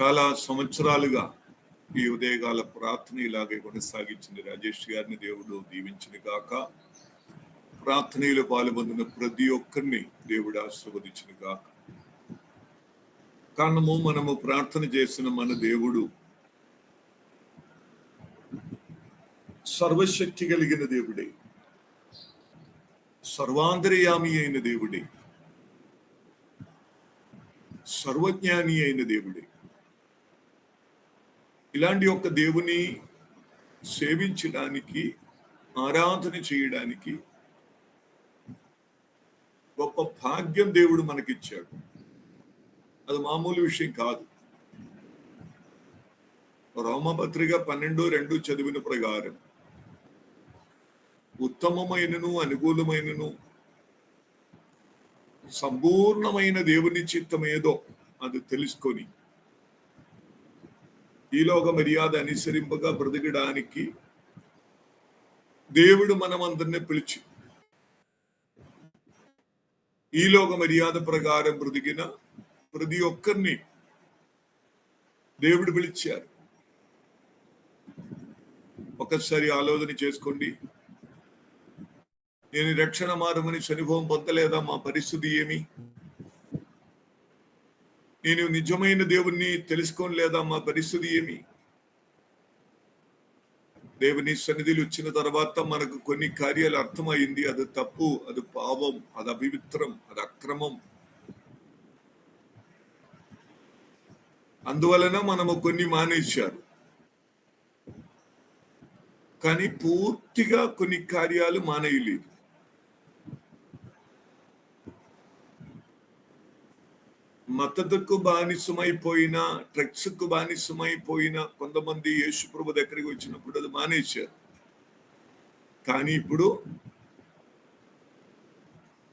చాలా సంవత్సరాలుగా ఈ ఉదయకాల ప్రార్థన ఇలాగే కొనసాగించింది. రాజేష్ గారిని దేవుడు దీవించిన గాక. ప్రార్థనలో పాల్పొందిన ప్రతి ఒక్కరిని దేవుడు ఆశీర్వదించిన గాక. కారణము మనము ప్రార్థన చేసిన మన దేవుడు సర్వశక్తి కలిగిన దేవుడే. సర్వాంతర్యామి అయిన దేవుడే. సర్వజ్ఞాని అయిన దేవుడే. ఇలాంటి ఒక దేవుని సేవించడానికి ఆరాధన చేయడానికి గొప్ప భాగ్యం దేవుడు మనకిచ్చాడు. అది మామూలు విషయం కాదు. రోమపత్రిక పన్నెండు రెండు చదివిన ప్రకారం ఉత్తమమైనను అనుకూలమైనను సంపూర్ణమైన దేవుని చిత్తం ఏదో అది తెలుసుకొని ఈలోక మర్యాద అనుసరింపగా బ్రతకడానికి దేవుడు మనమందరిని పిలిచి ఈలోక మర్యాద ప్రకారం బ్రతికిన ప్రతి ఒక్కరిని దేవుడు పిలిచారు. ఒకసారి ఆలోచన చేసుకోండి. నేను రక్షణ మార్గమని అనుభవం పొందలేదా? మా పరిస్థితి ఏమి? నేను నిజమైన దేవుణ్ణి తెలుసుకోలేదా మా పరిస్థితి ఏమి? దేవుని సన్నిధిలో వచ్చిన తర్వాత మనకు కొన్ని కార్యాలు అర్థమైంది. అది తప్పు అది పాపం అది అభివిత్రం అది అక్రమం. అందువలన మనము కొన్ని మానేశారు. కానీ పూర్తిగా కొన్ని కార్యాలు మానేయలేదు. మతకు బానిసమైపోయిన డ్రగ్స్కు బానిసమైపోయిన కొంతమంది యేసు ప్రభు దగ్గరికి వచ్చినప్పుడు అది మానేశారు. కానీ ఇప్పుడు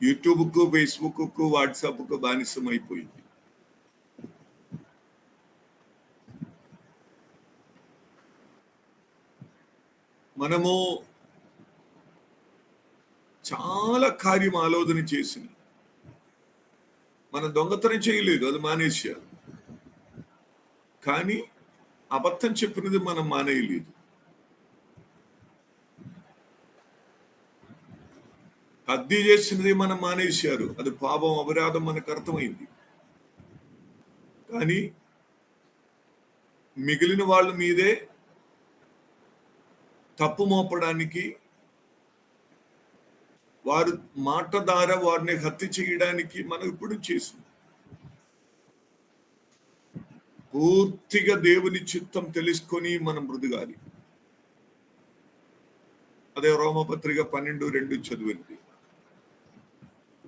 యూట్యూబ్కు ఫేస్బుక్కు కు బానిసమైపోయింది. మనము చాలా కార్యం ఆలోచన చేసింది మనం దొంగతనం చేయలేదు అది మానేశారు. కానీ అబద్ధం చెప్పినది మనం మానేయలేదు. అద్దె చేసినది మనం మానేశారు అది పాపం అపరాధం మనకు అర్థమైంది. కానీ మిగిలిన వాళ్ళ మీదే తప్పు మోపడానికి వారు మాట ద్వారా వారిని హత్య చేయడానికి మనం ఇప్పుడు చేసింది పూర్తిగా దేవుని చిత్తం తెలుసుకొని మనం మృదుగాలి అదే రోమపత్రిక పన్నెండు రెండు చదివింది.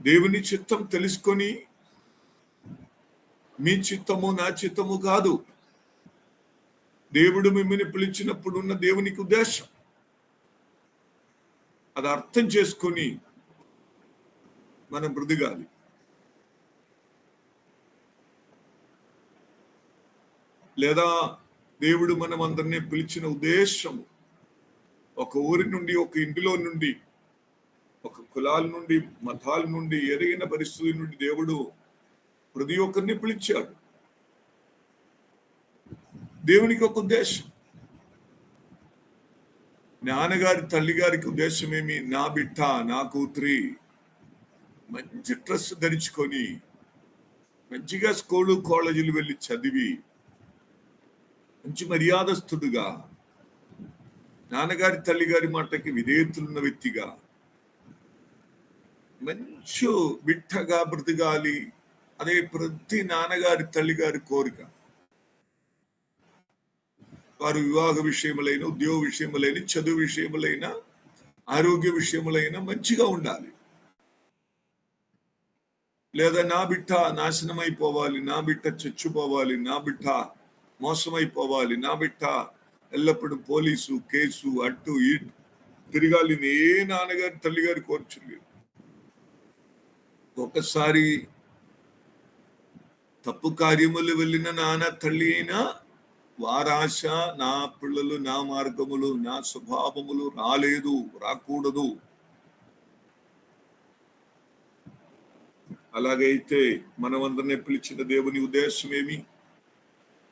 దేవుని చిత్తం తెలుసుకొని మీ చిత్తము నా చిత్తము కాదు. దేవుడు మిమ్మల్ని పిలిచినప్పుడు ఉన్న దేవునికి ఉద్దేశం. అది అర్థం చేసుకొని మనం బ్రతిగాలి లేదా దేవుడు మనం అందరినీ పిలిచిన ఉద్దేశం ఒక ఊరి నుండి ఒక ఇంటిలో నుండి ఒక కులాల నుండి మతాల నుండి ఎరిగిన పరిస్థితి నుండి దేవుడు ప్రతి ఒక్కరిని పిలిచాడు. దేవునికి ఒక ఉద్దేశం. నాన్నగారి తల్లి గారికి ఉద్దేశం ఏమి? నా బిడ్డ నా కూతురి. మంచి డ్రెస్ ధరించుకొని మంచిగా స్కూలు కాలేజీలు వెళ్ళి చదివి మంచి మర్యాదస్తుడుగా నాన్నగారి తల్లిగారి మాటకి విధేయతులున్న వ్యక్తిగా మంచి బిట్టగా బ్రతకాలి అదే ప్రతి నాన్నగారి తల్లిగారి కోరిక. వారు వివాహ విషయములైన ఉద్యోగ విషయములైన చదువు విషయములైన ఆరోగ్య విషయములైన మంచిగా ఉండాలి. లేదా నా బిడ్డ నాశనం అయిపోవాలి నా బిడ్డ చచ్చిపోవాలి నా బిడ్డ మోసమైపోవాలి నా బిడ్డ ఎల్లప్పుడూ పోలీసు కేసు అటు ఇటు తిరగాలి ఏ నాన్నగారి తల్లిగారు కోర్చులేదు ఒకసారి తప్పు కార్యములు వెళ్ళిన నాన్న తల్లి అయినా వారాశ నా పిల్లలు నా మార్గములు నా స్వభావములు రాలేదు రాకూడదు. అలాగైతే మనమందరినీ పిలిచిన దేవుని ఉద్దేశం ఏమి?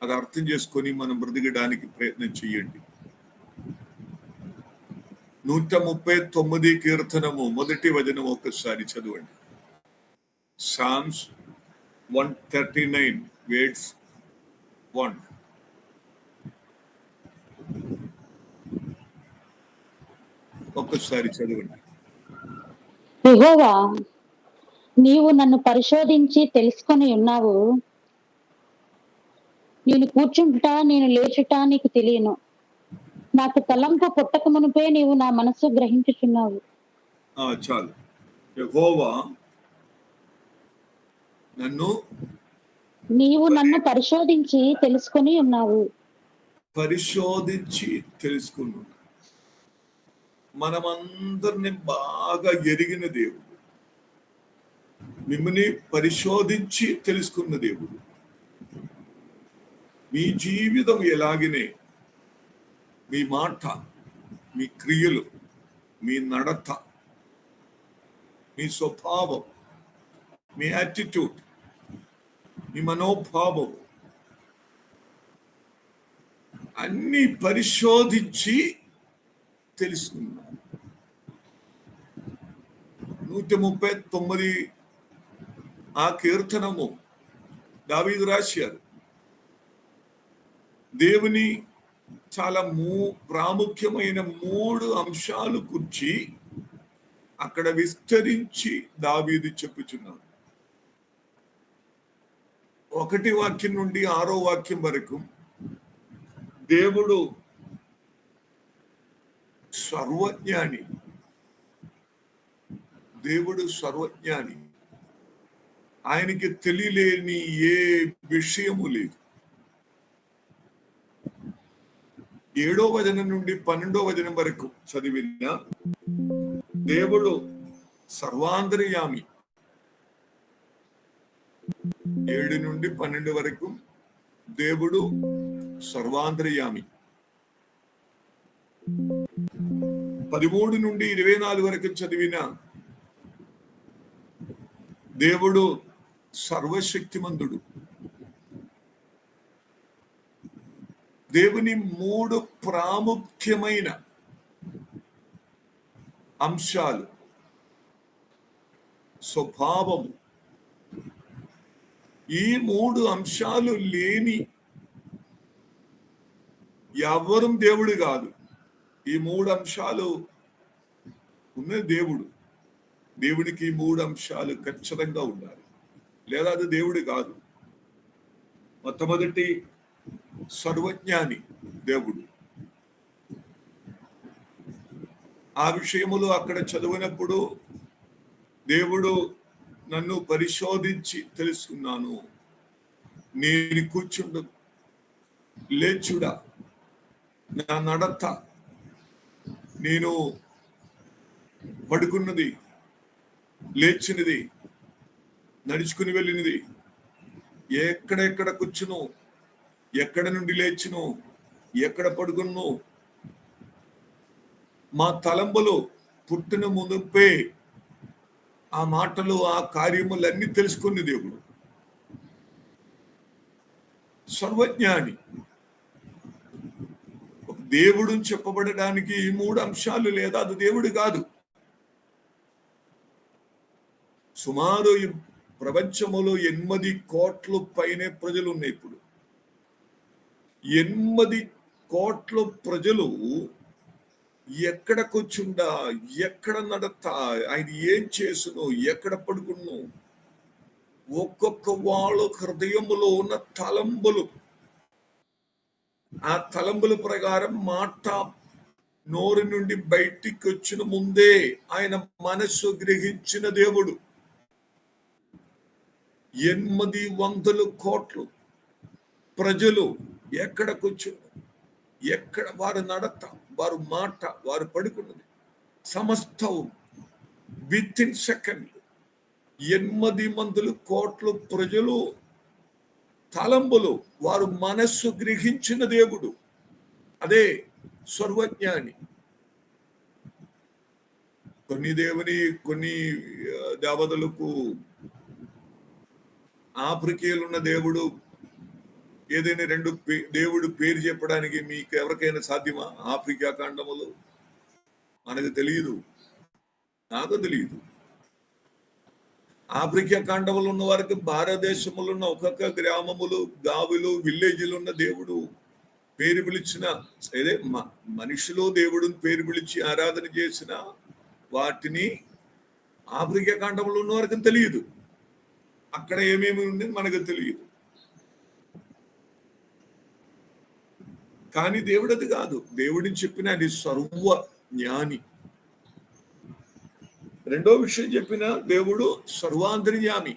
అది అర్థం చేసుకొని మనం బ్రతికడానికి ప్రయత్నం చేయండి. నూట ముప్పై తొమ్మిది కీర్తనము మొదటి వచనం ఒక్కసారి చదవండి. Psalms one thirty nine verse one ఒక్కసారి చదవండి. నీవు నన్ను పరిశోధించి తెలుసుకొని ఉన్నావు. నేను కూర్చుంటుట నేను లేచుట నీకు తెలియను. నాకు తలంపు పుట్టక మునుపే నీవు నా మనస్సు గ్రహించుచున్నావు. చాలు. యెహోవా నన్ను నీవు నన్ను పరిశోధించి తెలుసుకొని ఉన్నావు. పరిశోధించి తెలుసుకున్నాడు మనమందరిని బాగా ఎరిగిన దేవుడు. మిమ్మల్ని పరిశోధించి తెలుసుకున్న దేవుడు. మీ జీవితం ఎలాగనే మీ మాట మీ క్రియలు మీ నడత మీ స్వభావం మీ యాటిట్యూడ్ మీ మనోభావం అన్ని పరిశోధించి తెలుసుకున్నాను. నూట ముప్పై తొమ్మిది ఆ కీర్తనము దావీదు రాశారు. దేవుని చాలా మూ ప్రాముఖ్యమైన మూడు అంశాలు కూర్చి అక్కడ విస్తరించి దావీది చెప్పుచున్నాడు. ఒకటి వాక్యం నుండి ఆరో వాక్యం వరకు దేవుడు సర్వజ్ఞాని. దేవుడు సర్వజ్ఞాని. ఆయనకి తెలియలేని ఏ విషయము లేదు. ఏడో వచనం నుండి పన్నెండో వచనం వరకు చదివిన దేవుడు సర్వాంతర్యామి. ఏడు నుండి పన్నెండు వరకు దేవుడు సర్వాంతర్యామి. పదిమూడు నుండి ఇరవై నాలుగు వరకు చదివిన దేవుడు సర్వశక్తిమంతుడు. దేవుని మూడు ప్రాముఖ్యమైన అంశాలు. స్వభావము. ఈ మూడు అంశాలు లేని ఎవరు దేవుడు కాదు. ఈ మూడు అంశాలు ఉన్న దేవుడు. దేవుడికి ఈ మూడు అంశాలు ఖచ్చితంగా ఉండాలి. లేదా అది దేవుడు కాదు. మొట్టమొదటి సర్వజ్ఞాని దేవుడు. ఆ విషయములు అక్కడ చదివినప్పుడు దేవుడు నన్ను పరిశోధించి తెలుసుకున్నాను. నేను కూర్చుండు లేచుడా నా నడత నేను పడుకున్నది లేచినది నడుచుకుని వెళ్ళినది. ఎక్కడెక్కడ కూర్చును ఎక్కడ నుండి లేచును ఎక్కడ పడుకును మా తలంబలు పుట్టిన మునుపే ఆ మాటలు ఆ కార్యములన్నీ తెలుసుకుంది దేవుడు. సర్వజ్ఞాని. ఒక దేవుడు చెప్పబడడానికి ఈ మూడు అంశాలు లేదా అది దేవుడు కాదు. సుమారు ప్రపంచంలో ఎనిమిది కోట్ల పైనే ప్రజలు ఉన్నాయి ఇప్పుడు. ఎనిమిది కోట్ల ప్రజలు ఎక్కడకొచ్చుండా ఎక్కడ నడతా ఆయన ఏం చేసును ఎక్కడ పడుకును ఒక్కొక్క వాళ్ళ హృదయములో ఉన్న తలంబులు. ఆ తలంబుల ప్రకారం మాట నోరు నుండి బయటికి వచ్చిన ముందే ఆయన మనస్సు గ్రహించిన దేవుడు. ఎనిమిది వందల కోట్లు ప్రజలు ఎక్కడ కూర్చున్నారు ఎక్కడ వారు నడత వారు మాట వారు పడుకున్నది? సమస్తం విత్ ఇన్ సెకండ్ ఎనిమిది మందులు కోట్లు ప్రజలు తలంబులు వారు మనస్సు గ్రహించిన దేవుడు. అదే సర్వజ్ఞాని కొన్ని దేవుని కొన్ని దేవతలకు ఆఫ్రికేలున్న దేవుడు ఏదైనా రెండు పే- దేవుడు పేరు చెప్పడానికి మీకు ఎవరికైనా సాధ్యమా? ఆఫ్రికా కాండములు మనకు తెలియదు. నాకు తెలియదు. ఆఫ్రికా ఖండములు ఉన్న వారికి భారతదేశంలో ఉన్న ఒక్కొక్క గ్రామములు గావులు విలేజ్లు ఉన్న దేవుడు పేరు పిలిచిన అదే మ- మనుషులు దేవుడిని పేరు పిలిచి ఆరాధన చేసిన వాటిని ఆఫ్రికా ఖండంలో ఉన్న వారికి తెలియదు. అక్కడ ఏమేమి ఉండేది మనకు తెలియదు. కానీ దేవుడు అది కాదు. దేవుడిని చెప్పిన అది సర్వ జ్ఞాని. రెండో విషయం చెప్పిన దేవుడు సర్వాంతర్యామి.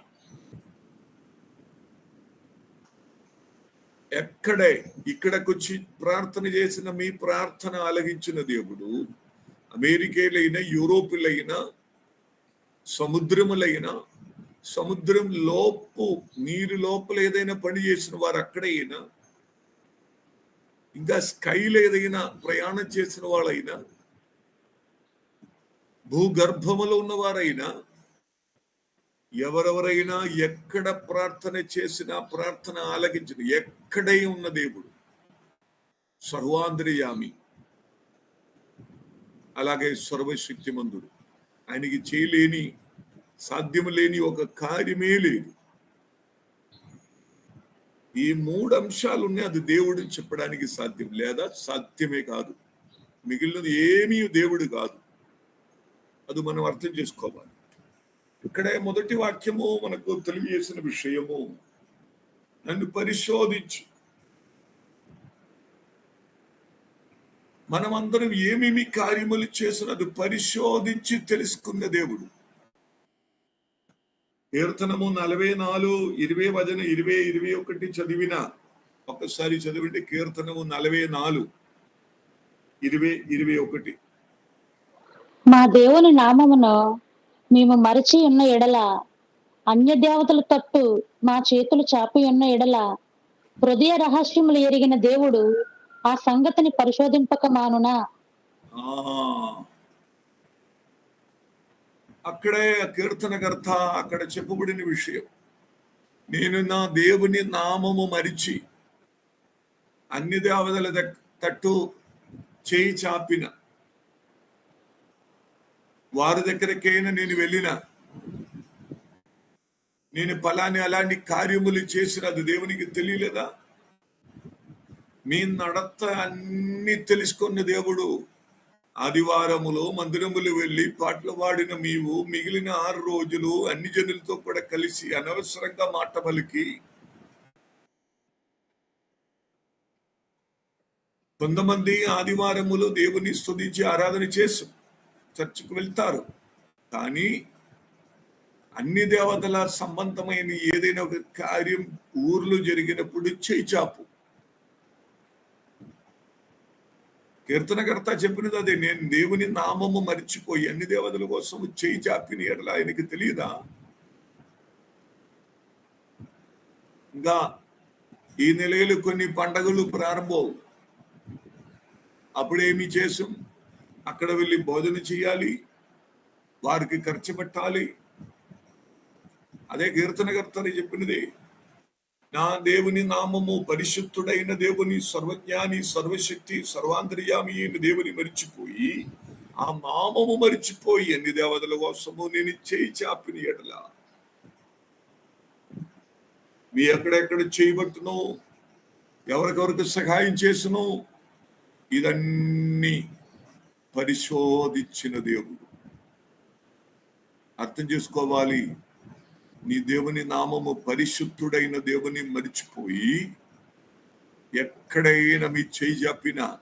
ఎక్కడే ఇక్కడకొచ్చి ప్రార్థన చేసిన మీ ప్రార్థన ఆలగించిన దేవుడు అమెరికేలైన యూరోపులైన సముద్రములైన సముద్రం లోపు నీరు లోపల ఏదైనా పని చేసిన వారు అక్కడైనా ఇంకా స్కైలో ఏదైనా ప్రయాణం చేసిన వాళ్ళైనా భూగర్భములో ఉన్నవారైనా ఎవరెవరైనా ఎక్కడ ప్రార్థన చేసినా ప్రార్థన ఆలకించిన ఎక్కడై ఉన్న దేవుడు సర్వాంధ్రయామి అలాగే సర్వశక్తిమంతుడు. ఆయనకి చేయలేని సాధ్యం లేని ఒక కార్యమే లేదు. ఈ మూడు అంశాలు ఉన్నాయి అది దేవుడు చెప్పడానికి సాధ్యం లేదా? సాధ్యమే కాదు. మిగిలినది ఏమీ దేవుడు కాదు. అది మనం అర్థం చేసుకోవాలి. ఇక్కడే మొదటి వాక్యము మనకు తెలియజేసిన విషయము. నన్ను పరిశోధించి. మనమందరం ఏమేమి కార్యములు చేసినది పరిశోధించి తెలుసుకున్న దేవుడు. కీర్తనము నలభై నాలుగు ఇరవై వచన ఇరవై ఇరవై ఒకటి చదివిన ఒక్కసారి చదివింటే కీర్తనము నలభై నాలుగు ఇరవై ఇరవై ఒకటి. మా దేవుని నామమును మేము మరచి ఉన్న ఎడల అన్య దేవతల తట్టు మా చేతులు చాపి ఉన్న ఎడల హృదయ రహస్యములు ఎరిగిన దేవుడు ఆ సంగతిని పరిశోధింపక మానునా. అక్కడే ఆ కీర్తనకర్త అక్కడ చెప్పబడిన విషయం. నేను నా దేవుని నామము మరిచి అన్ని దేవతల తట్టు చేయి చాపిన. వారి దగ్గరకైనా నేను వెళ్ళిన. నేను ఫలాని అలాంటి కార్యములు చేసిన అది దేవునికి తెలియలేదా? మీ నడత అన్ని తెలుసుకున్న దేవుడు ఆదివారములో మందిరములు వెళ్ళి పాటలు పాడిన మీవు మిగిలిన ఆరు రోజులు అన్ని జనులతో కూడా కలిసి అనవసరంగా మాట పలికి. కొంతమంది ఆదివారములు దేవుని స్థుతించి ఆరాధన చేసు చర్చికి వెళ్తారు. కానీ అన్ని దేవతల సంబంధమైన ఏదైనా ఒక కార్యం ఊర్లో జరిగినప్పుడు చేయి చాపు. కీర్తనకర్త చెప్పినది అదే నేను దేవుని నామము మరిచిపోయి అన్ని దేవతల కోసం చేయి చాపిన ఎడల ఆయనకి తెలియదా? ఇంకా ఈ నెలలు కొన్ని పండగలు ప్రారంభం. అప్పుడేమి చేసాం? అక్కడ వెళ్ళి బోధన చేయాలి వారికి ఖర్చు పెట్టాలి. అదే కీర్తనకర్త చెప్పినది నా దేవుని నామము పరిశుద్ధుడైన దేవుని సర్వజ్ఞాని సర్వశక్తి సర్వాంతర్యామి అయిన దేవుని మరిచిపోయి ఆ నామము మరిచిపోయి అన్ని దేవతల కోసము నేను చేయి చాపిన ఎడల. మీ ఎక్కడెక్కడ చేయబట్టును ఎవరికెవరికి సహాయం చేసును ఇదన్నీ పరిశోధించిన దేవుడు. అర్థం చేసుకోవాలి. నీ దేవుని నామము పరిశుద్ధుడైన దేవుని మరిచిపోయి ఎక్కడైనా మీ చేయి చెప్పినా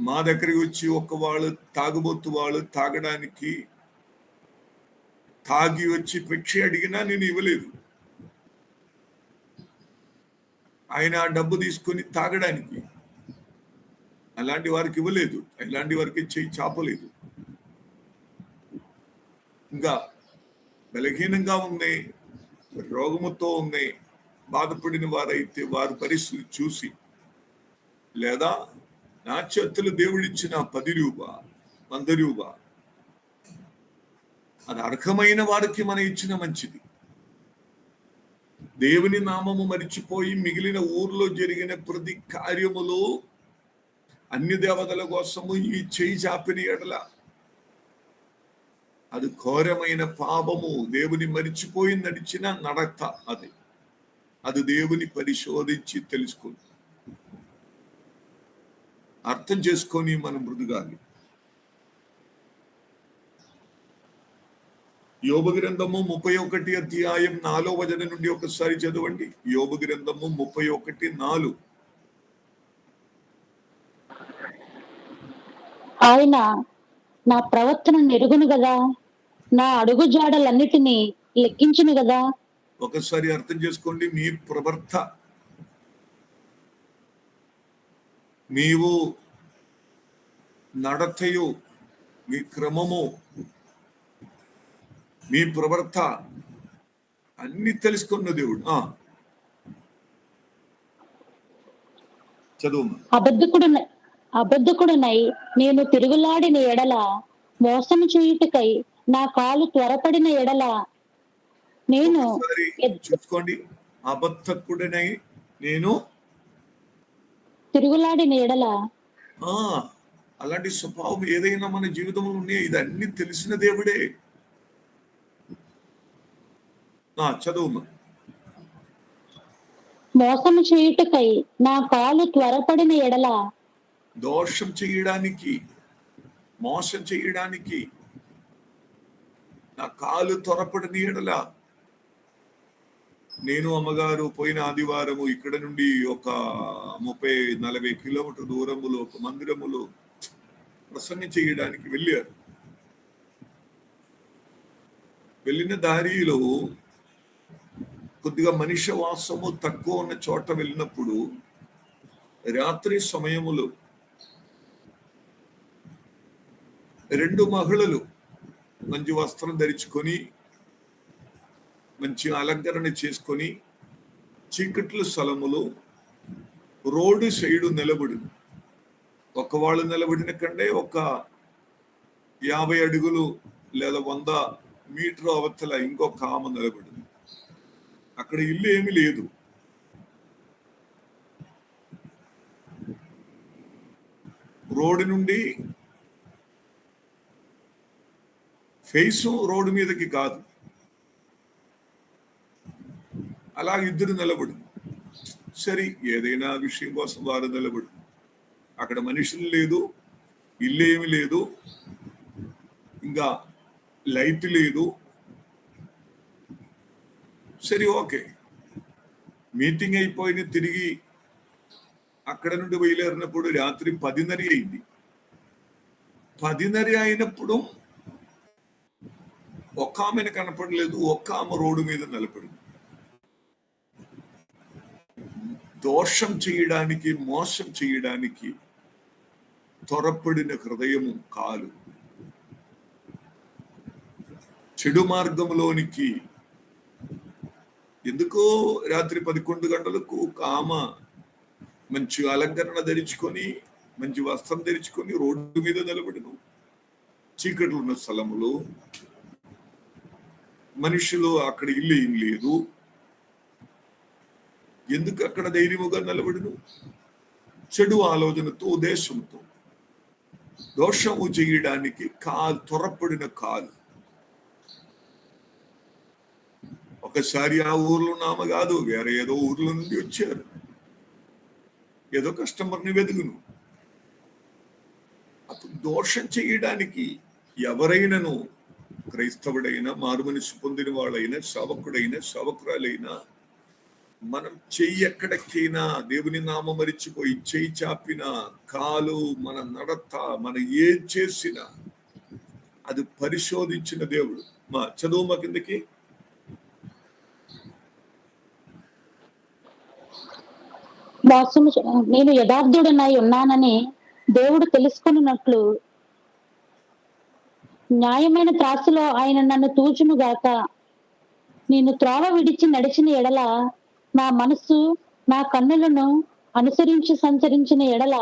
మా దగ్గరికి వచ్చి ఒక వాళ్ళు తాగుబోతు వాళ్ళు తాగడానికి తాగి వచ్చి పెట్టి అడిగినా నేను ఇవ్వలేదు. ఆయన ఆ డబ్బు తీసుకొని తాగడానికి. అలాంటి వారికి ఇవ్వలేదు. ఇలాంటి వారికి చేయి చాపలేదు. ఇంకా బలహీనంగా ఉంది రోగముతో ఉంది బాధపడిన వారైతే వారి పరిస్థితి చూసి లేదా నా చేతులు దేవుడిచ్చిన పది రూప వంద రూప అది అర్హమైన వారికి మనం ఇచ్చిన మంచిది. దేవుని నామము మరిచిపోయి మిగిలిన ఊర్లో జరిగిన ప్రతి కార్యములు అన్ని దేవతల కోసము ఈ చేయి చాపిన ఎడల అది ఘోరమైన పాపము దేవుని మరిచిపోయి నడిచిన నడత అది అది దేవుని పరిశోధించి తెలుసుకుంది అర్థం చేసుకొని మనం మృదుగాలి యోగ గ్రంథము ముప్పై ఒకటి అధ్యాయం నాలో వచన నుండి ఒకసారి చదవండి యోగ గ్రంథము ముప్పై ఒకటి నాలుగు ఆయన నా ప్రవర్తన ఎరుగును గదా నా అడుగు జాడలన్నిటినీ లెక్కించును గదా ఒకసారి అర్థం చేసుకోండి మీ ప్రవర్త. నీవు నడతయు మీ క్రమము మీ ప్రవర్త. అన్ని తెలుసుకున్న దేవుడు. ఆ. చదువు. అబద్ధకుడు అబద్ధకుడునై నేను తిరుగులాడిన ఎడల మోసము చేయుటకై నా కాలు త్వరపడిన ఎడల. నేను చూసుకోండి అబద్ధకుడనై నేను తిరుగులాడిన ఎడల. ఆ అలాంటి స్వభావం ఏదైనా మన జీవితంలో ఉన్నాయి ఇది అన్ని తెలిసిన దేవుడే. చదువు మోసము చేయుటకై నా కాలు త్వరపడిన ఎడల. దోషం చేయడానికి మోసం చేయడానికి నా కాలు త్వరపడని ఎడల నేను అమ్మగారు పోయిన ఆదివారము ఇక్కడ నుండి ఒక ముప్పై నలభై కిలోమీటర్ దూరములో ఒక మందిరములో ప్రసంగం చేయడానికి వెళ్ళారు. వెళ్ళిన దారిలో కొద్దిగా మనిషి వాసము తక్కువ ఉన్న చోట వెళ్ళినప్పుడు రాత్రి సమయములో రెండు మహిళలు మంచి వస్త్రం ధరించుకొని మంచి అలంకరణ చేసుకొని చీకట్ల స్థలములో రోడ్డు సైడు నిలబడి ఒక వాళ్ళు నిలబడిన కంటే ఒక యాభై అడుగులు లేదా వంద మీటర్ అవతల ఇంకొక ఆమె నిలబడింది. అక్కడ ఇల్లు ఏమీ లేదు. రోడ్డు నుండి ఫేసు రోడ్డు మీదకి కాదు. అలా ఇద్దరు నిలబడు. సరే ఏదైనా విషయం కోసం వారు నిలబడు. అక్కడ మనుషులు లేదు ఇల్లు ఏమి లేదు ఇంకా లైట్ లేదు. సరే ఓకే. మీటింగ్ అయిపోయిన తిరిగి అక్కడ నుండి బయలుదేరినప్పుడు రాత్రి పదిన్నర అయింది. పదిన్నర అయినప్పుడు ఒక్క ఆమెను కనపడలేదు ఒక్క ఆమె రోడ్డు మీద నిలబడింది. దోషం చేయడానికి మోసం చేయడానికి త్వరపడిన హృదయము కాలు. చెడు మార్గంలోనికి ఎందుకో రాత్రి పదకొండు గంటలకు ఒక ఆమె మంచి అలంకరణ ధరించుకొని మంచి వస్త్రం ధరించుకొని రోడ్డు మీద నిలబడిను. చీకట్లు ఉన్న స్థలంలో మనుషులు అక్కడ ఇల్లు ఏం లేదు. ఎందుకు అక్కడ ధైర్యముగా నిలబడిను? చెడు ఆలోచనతో ఉద్దేశంతో దోషము చేయడానికి కాలు త్వరపడిన కాలు. ఒకసారి ఆ ఊర్లో నామ కాదు వేరే ఏదో ఊర్లో నుండి వచ్చారు. ఏదో కస్టమర్ని వెతుకును. అప్పుడు దోషం చేయడానికి ఎవరైనాను క్రైస్తవుడైనా మారుమనిషి పొందిన వాళ్ళైనా సేవకుడైనా సేవకురాలైనా మనం చెయ్యి ఎక్కడికైనా దేవుని నామ మరిచిపోయి చెయ్యి చాపిన కాలు మన నడత మనం ఏం చేసినా అది పరిశోధించిన దేవుడు. మా చదువు మా కిందకి. నేను యథార్థుడనై ఉన్నానని దేవుడు తెలుసుకున్నట్లు న్యాయమైన త్రాసులో ఆయన నన్ను తూచును గాక నేను త్రోవ విడిచి నడిచిన ఎడల నా మనస్సు నా కన్నులను అనుసరించి సంచరించిన ఎడల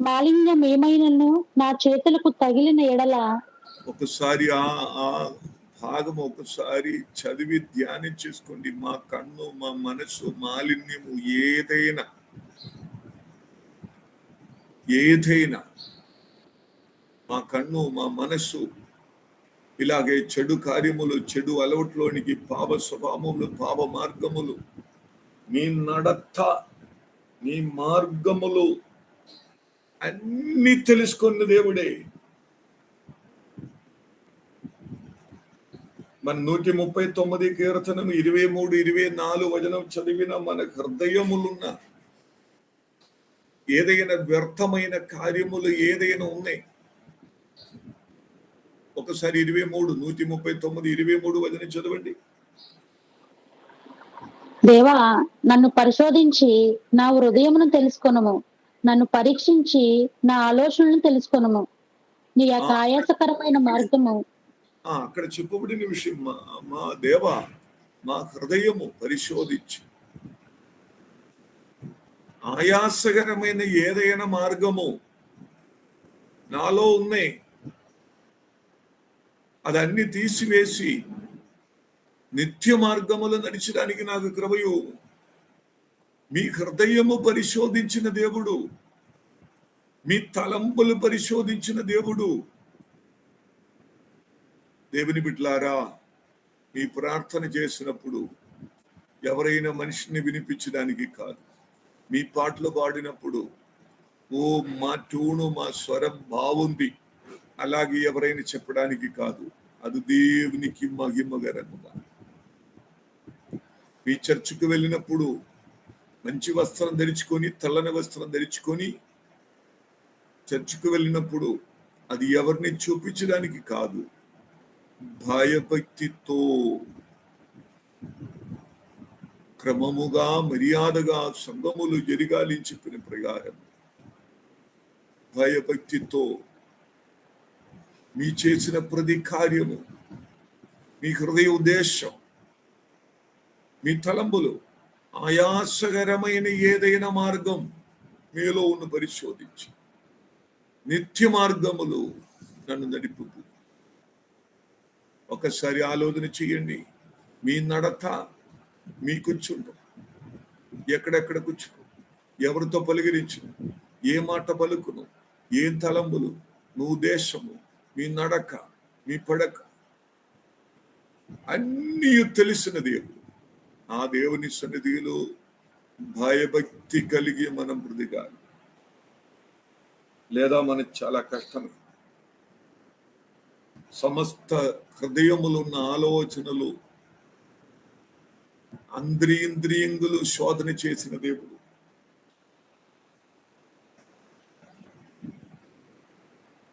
మాలిన్యం ఏమైనను నా చేతులకు తగిలిన ఎడల ఒకసారి ఆ ఆ భాగం ఒకసారి చదివి ధ్యానం చేసుకోండి. మా కన్ను మా మనసు మాలిన్యము ఏదైనా ఏదైనా మా కన్ను మా మనస్సు ఇలాగే చెడు కార్యములు చెడు అలవాట్లోనికి పాప స్వభావములు పాప మార్గములు నీ నడత నీ మార్గములు అన్ని తెలుసుకున్న దేవుడే. మన నూటి ముప్పై తొమ్మిది కీర్తనం ఇరవై మూడు ఇరవై నాలుగు వచనం చదివిన మన హృదయములున్న ఏదైనా వ్యర్థమైన కార్యములు ఏదైనా ఉన్నాయి ఒకసారి ఇరవై మూడు నూటి ముప్పై తొమ్మిది ఇరవై మూడు వచనం చదవండి. దేవా నన్ను పరిశోధించి నా హృదయమును తెలుసుకొనుము. నన్ను పరీక్షించి నా ఆలోచనలను తెలుసుకొనుము. నీ యొక్క ఆయాసకరమైన మార్గము. అక్కడ చెప్పబడిన విషయం మా దేవ మా హృదయము పరిశోధించి. ఆయాసకరమైన ఏదైనా మార్గము నాలో ఉన్నాయి అదన్ని తీసివేసి నిత్య మార్గములు నడిచడానికి నాకు కృపయు. మీ హృదయము పరిశోధించిన దేవుడు. మీ తలంపులు పరిశోధించిన దేవుడు. దేవుని బిడ్లారా మీ ప్రార్థన చేసినప్పుడు ఎవరైనా మనిషిని వినిపించడానికి కాదు. మీ పాటలు పాడినప్పుడు ఓ మా ట్యూను మా స్వరం బాగుంది. అలాగే ఎవరైనా చెప్పడానికి కాదు. అది దేవునికి మహిమగరంగా మీ చర్చికి వెళ్ళినప్పుడు మంచి వస్త్రం ధరించుకొని తెల్లని వస్త్రం ధరించుకొని చర్చికి వెళ్ళినప్పుడు అది ఎవరిని చూపించడానికి కాదు భయభక్తితో క్రమముగా మర్యాదగా సంగములు జరగాలి చెప్పిన ప్రకారం భయభక్తితో మీ చేసిన ప్రతి కార్యము మీ హృదయ ఉద్దేశం మీ తలంబులు ఆయాసకరమైన ఏదైనా మార్గం మీలో ఉన్న పరిశోధించి నిత్య మార్గములు నన్ను నడిపు ఒకసారి ఆలోచన చేయండి మీ నడత మీ కూర్చుంటాం ఎక్కడెక్కడ కూర్చును ఎవరితో పలిగిరించు ఏ మాట పలుకును ఏ తలంబులు నువ్వు దేశము మీ నడక మీ పడక. అన్నీ తెలిసిన దేవుడు ఆ దేవుని సన్నిధిలో భయభక్తి కలిగి మనం బ్రతికాలి. లేదా మనకు చాలా కష్టమే సమస్త హృదయములు ఉన్న ఆలోచనలు అంద్రియంద్రియంగులు శోధన చేసిన దేవుడు.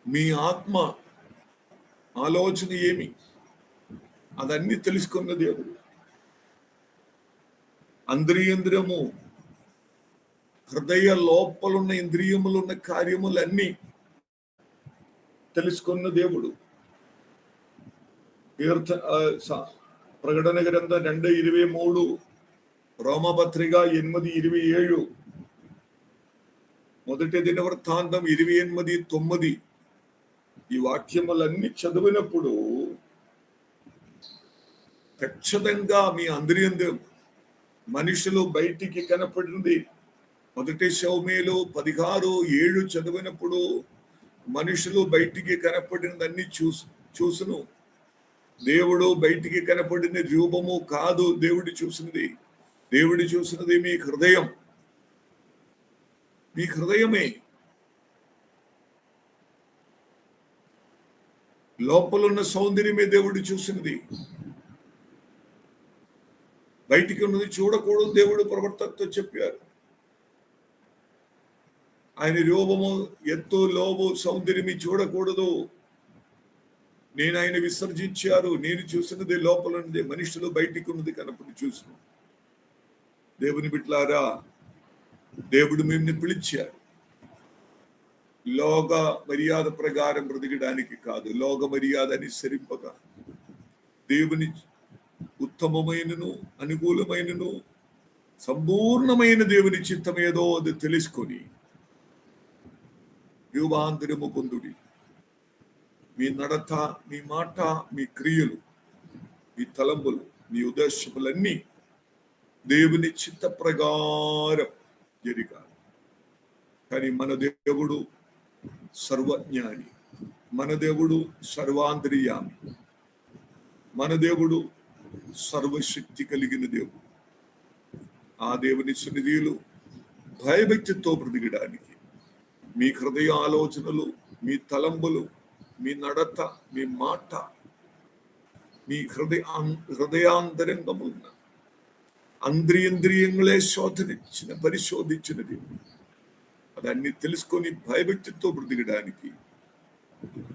మీ ఆత్మ ఆలోచన ఏమి? అదన్నీ తెలుసుకున్న దేవుడు. అంద్రియంద్రియము హృదయ లోపలున్న ఇంద్రియములున్న కార్యములన్నీ తెలుసుకున్న దేవుడు. కీర్త ప్రకటన గ్రంథం రెండు ఇరవై మూడు రోమపత్రిక ఎనిమిది ఇరవై ఏడు. మొదటి దిన వృత్తాంతం ఇరవై ఎనిమిది తొమ్మిది. ఈ వాక్యములన్నీ చదివినప్పుడు ఖచ్చితంగా మీ అందరి మనుషులు బయటికి కనపడింది. మొదటి శౌమేలు పదిహారు ఏడు చదివినప్పుడు మనుషులు బయటికి కనపడినదన్నీ చూసు చూసును. దేవుడు బయటికి కనపడిన రూపము కాదు దేవుడు చూసినది. దేవుడు చూసినది మీ హృదయం. మీ హృదయమే. లోపలున్న సౌందర్యమే దేవుడు చూసినది. బయటికి ఉన్నది చూడకూడదు దేవుడు ప్రవర్తనతో చెప్పారు. ఆయన రూపము ఎత్తు లోబు సౌందర్యమి చూడకూడదు. నేను ఆయన విసర్జించారు. నేను చూసినది లోపల ఉన్నది మనుషులు బయటికి ఉన్నది కనపడి చూసిన దేవుని బిట్లారా దేవుడు మిమ్మల్ని పిలిచారు లోక మర్యాద ప్రకారం బ్రతికడానికి కాదు. లోక మర్యాద అనుసరింపక. దేవుని ఉత్తమమైనను అనుకూలమైనను సంపూర్ణమైన దేవుని చిత్తం ఏదో అది తెలుసుకొని రూపాంతరము పొందుడి మీ నడత మీ మాట మీ క్రియలు మీ తలంపులు మీ ఉద్దేశములన్నీ దేవుని చిత్త ప్రకారం జరిగాలి కానీ మన దేవుడు సర్వజ్ఞాని. మన దేవుడు సర్వాంతర్యామి. మన దేవుడు సర్వశక్తి కలిగిన దేవుడు. ఆ దేవుని సన్నిధిలో భయభక్తితో బ్రతికడానికి మీ హృదయ ఆలోచనలు మీ తలంబులు మీ నడత మీ మాట మీ హృదయ హృదయాంతరంగమున్న అంద్రియంద్రియంಗಳే శోధనిచ్చిన పరిశోధించిన దేవుడు. అదన్ని తెలుసుకొని భయభక్తితో బ్రతికడానికి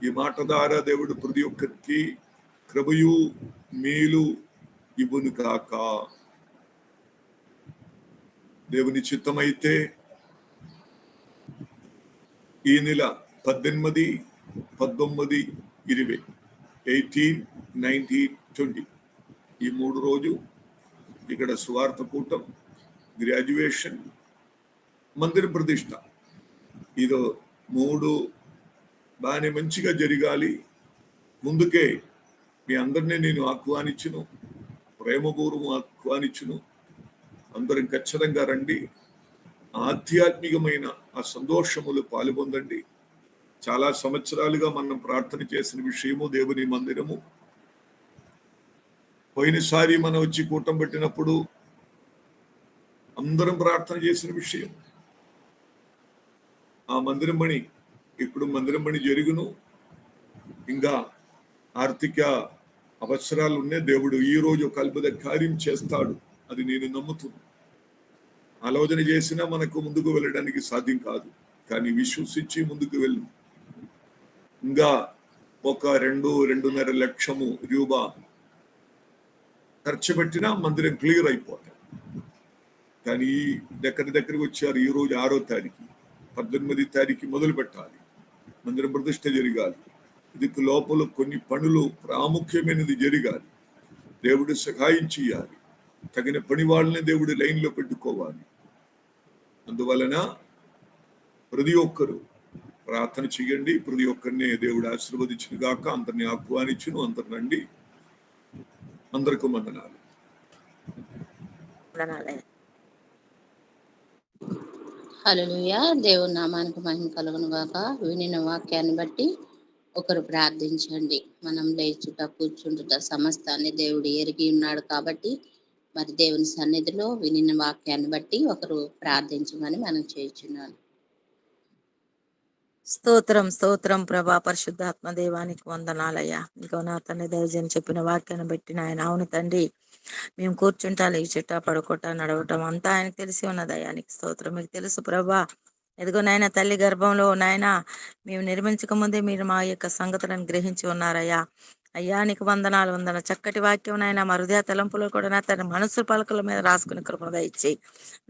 ఈ మాట ద్వారా దేవుడు ప్రతి ఒక్కరికి కృపయు మేలు ఇవ్వను కాక దేవుని చిత్తమైతే ఈ నెల పద్దెనిమిది పద్దొమ్మిది ఇరవై ఎయిటీన్ నైన్టీన్ ట్వంటీ. ఈ మూడు రోజు ఇక్కడ స్వార్థ కూటం గ్రాడ్యుయేషన్ మందిర ప్రతిష్ట. ఇదో మూడు బాగానే మంచిగా జరగాలి. ముందుకే మీ అందరినీ నేను ఆహ్వానించును. ప్రేమపూర్వం ఆహ్వానించును. అందరం ఖచ్చితంగా రండి. ఆధ్యాత్మికమైన ఆ సంతోషములు పాల్పొందండి. చాలా సంవత్సరాలుగా మనం ప్రార్థన చేసిన విషయము దేవుని మందిరము. పోయినసారి మనం వచ్చి కూటం పెట్టినప్పుడు అందరం ప్రార్థన చేసిన విషయం. ఆ మందిరం పని ఇప్పుడు మందిరం పని జరుగును. ఇంకా ఆర్థిక అవసరాలు ఉన్నాయి దేవుడు ఈ రోజు ఒక అద్భుత కార్యం చేస్తాడు. అది నేను నమ్ముతున్నా. ఆలోచన చేసినా మనకు ముందుకు వెళ్ళడానికి సాధ్యం కాదు. కానీ విశ్వసించి ముందుకు వెళ్ళు. ఇంకా ఒక రెండు రెండున్నర లక్షము రూప ఖర్చు పెట్టినా మందిరం క్లియర్ అయిపోతాయి. కానీ ఈ దగ్గర దగ్గరకు వచ్చారు ఈ రోజు ఆరో తారీఖు. పద్దెనిమిది తారీఖు మొదలు పెట్టాలి. మందిర ప్రతిష్ట జరగాలి. ఇదికి లోపల కొన్ని పనులు ప్రాముఖ్యమైనది జరగాలి. దేవుడు సహాయం చేయాలి. తగిన పని వాళ్ళని దేవుడు లైన్లో పెట్టుకోవాలి. అందువలన ప్రతి ఒక్కరూ ప్రార్థన చేయండి. ప్రతి ఒక్కరిని దేవుడు ఆశీర్వదించిన గాక అందరిని ఆహ్వానించును. అందరు రండి. అందరికీ వందనాలు. వందనాలయ్యా దేవుని నామానికి మహిమ కలుగును గాక. వినిన వాక్యాన్ని బట్టి ఒకరు ప్రార్థించండి. మనం లేచుట కూర్చుంటుట సమస్తాన్ని దేవుడు ఎరిగి ఉన్నాడు కాబట్టి మరి దేవుని సన్నిధిలో వినిన వాక్యాన్ని బట్టి ఒకరు ప్రార్థించమని మనం చేస్తున్నాను స్తోత్రం స్తోత్రం ప్రభా పరిశుద్ధాత్మ దేవానికి వందనాలయ్యా. ఇంకో నా తండ్రి దైవజన్ చెప్పిన వాక్యాన్ని బట్టి నాయన అవును తండ్రి. మేము కూర్చుంటా లేచుట పడుకోట నడవటం అంతా ఆయనకు తెలిసి ఉన్నది. ఆయనకి స్తోత్రం మీకు తెలుసు ప్రభా. ఎదుగో నాయన తల్లి గర్భంలో నాయన మేము నిర్మించక ముందే మీరు మా యొక్క సంగతులను గ్రహించి ఉన్నారయ్యా. అయ్యా నీకు వందనాలు వందన చక్కటి వాక్యం నాయన మరుదే హృదయ తలంపులో కూడా నా తన మనసు పలకల మీద రాసుకుని కృపణ దయచేయి.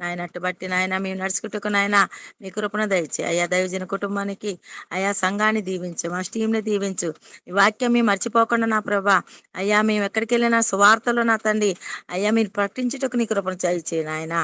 నాయన అట్టు బట్టి నాయన మేము నడుచుకుంటుకు నాయన మీ కృపణ దయచేయి. అయ్యా దైవజన కుటుంబానికి అయా సంఘాన్ని దీవించు మా స్టీమ్ని దీవించు. ఈ వాక్యం మేము మర్చిపోకుండా నా ప్రభా అయ్యా మేము ఎక్కడికి వెళ్ళినా సువార్తలో నా తండ్రి అయ్యా మీరు ప్రకటించుటకు నీ కృపణ చేయి నాయన.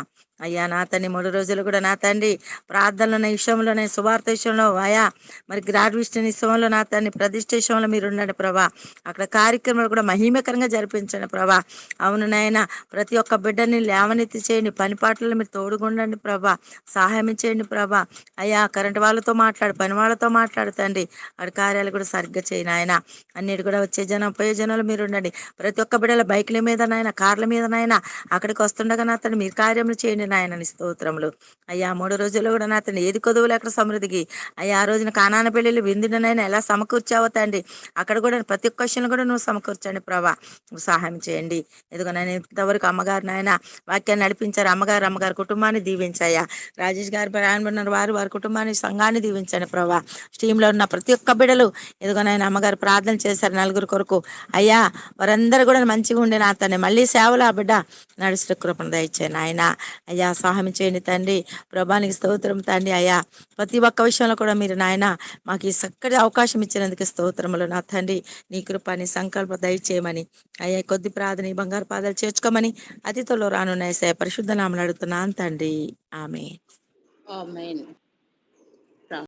అయ్యా నా తండ్రి మూడు రోజులు కూడా నా తండ్రి ప్రార్థనల నేను సువార్త విషయంలో అయా మరి గ్రాడ్యుయేషన్ విషయంలో నా తండ్రి ప్రతిష్ట విషయంలో మీరు ఉండండి ప్రభా. అక్కడ కార్యక్రమాలు కూడా మహిమకరంగా జరిపించండి ప్రభా. అవును నాయన ప్రతి ఒక్క బిడ్డని లేవనెత్తి చేయండి పని పాటలు మీరు తోడుగుండండి ప్రభా. సహాయం చేయండి ప్రభా. అయ్యా కరెంట్ వాళ్ళతో మాట్లాడు పని వాళ్ళతో మాట్లాడుతండి అక్కడ కార్యాలు కూడా సరిగ్గా చేయండి ఆయన అన్నిటి కూడా వచ్చే జనం పోయే జనాలు మీరు ఉండండి. ప్రతి ఒక్క బిడ్డల బైకుల మీద నాయన కార్ల మీద నాయన అక్కడికి వస్తుండగా నా తండ్రి మీరు కార్యములు చేయండి నాయన స్తోత్రములు. అయ్యా మూడు రోజుల్లో కూడా నా తండ్రి ఏది కొదువులు అక్కడ సమృద్ధికి. అయ్యా ఆ రోజున కానాన పెళ్ళిళ్ళు విందునైనా ఎలా సమకూర్చావో తండ్రి అక్కడ కూడా ప్రతి ఒక్క కూడా నువ్వు సమకూర్చండి ప్రభా. నువ్వు సహాయం చేయండి. ఎదుగు నేను ఇంతవరకు అమ్మగారు నాయన వాక్యాన్ని నడిపించారు. అమ్మగారు అమ్మగారి కుటుంబాన్ని దీవించాయా రాజేష్ గారు ప్రయాణపడిన వారు వారి కుటుంబాన్ని సంఘాన్ని దీవించండి ప్రభా. స్టీమ్లో ఉన్న ప్రతి ఒక్క బిడ్డలు ఎదుగు నాయన అమ్మగారు ప్రార్థన చేశారు నలుగురు కొరకు. అయ్యా వారందరూ కూడా మంచిగా ఉండే నా తండ్రి మళ్ళీ సేవలు ఆ బిడ్డ నడుచుట కృపణ దయచేయండి ఆయన అయ్యా అయ్యా సహాయం చేయండి తండ్రి. ప్రభానికి స్తోత్రం తండ్రి అయ్యా. ప్రతి ఒక్క విషయంలో కూడా మీరు నాయన మాకు ఈ చక్కటి అవకాశం ఇచ్చినందుకు స్తోత్రములు నా తండ్రి. నీ కృపాన్ని సంకల్ప దయచేయమని. అయ్యా కొద్ది ప్రార్థన బంగారు పాదాలు చేర్చుకోమని అతిథులు రానున్నాయి. సే పరిశుద్ధ నామలు అడుగుతున్నాను తండ్రి. ఆమె